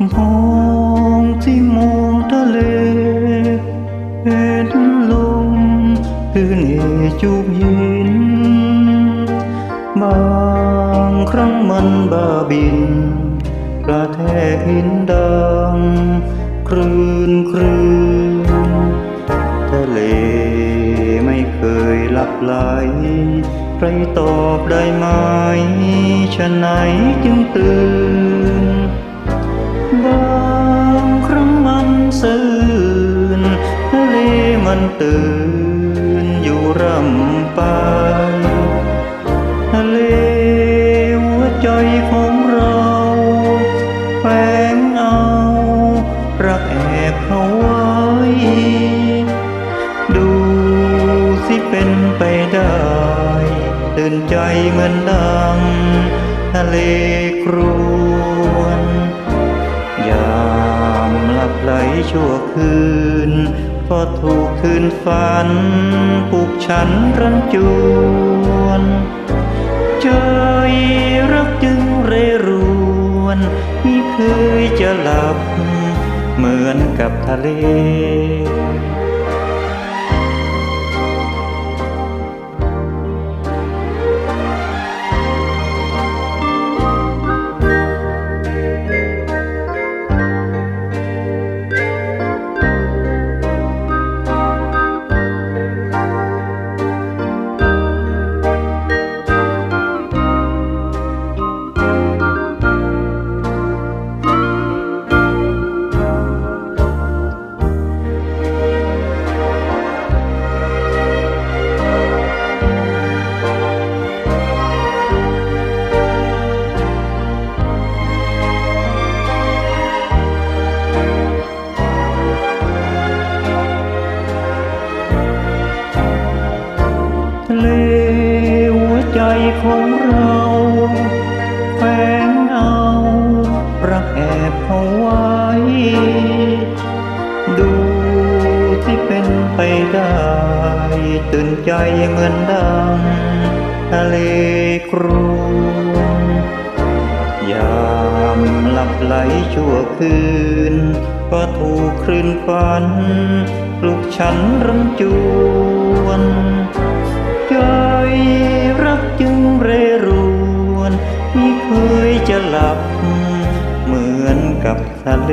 มองที่มองทะเลเห็นลมคืนเหจูบยิน บางครั้งมันบ้าบิน กระแทกหินดังคลื่นคลื่นทะเลไม่เคยหลับไหลใครตอบได้ไหมฉะไหนจึงตื่นำไปทะเลหัวใจของเราแฝงเอารักแอบเขาไว้ ดูสิเป็นไปได้ ตื่นใจเหมือนดัง ทะเลครวน ยามหลับไหลชั่วคืน ก็ถูกคืนฝันปลุกฉันรันจวนใจรักจึงเรรวนไม่เคยจะหลับเหมือนกับทะเล ของเราแฝงเอารักแอบเขาไว้ ดูที่เป็นไปได้ ตื่นใจเหมือนดังทะเลครวญยามหลับไหลชั่วคืน ก็ถูกคลื่นฝันปลุกฉันรำจวน ใจ จะหลับเหมือนกับทะเล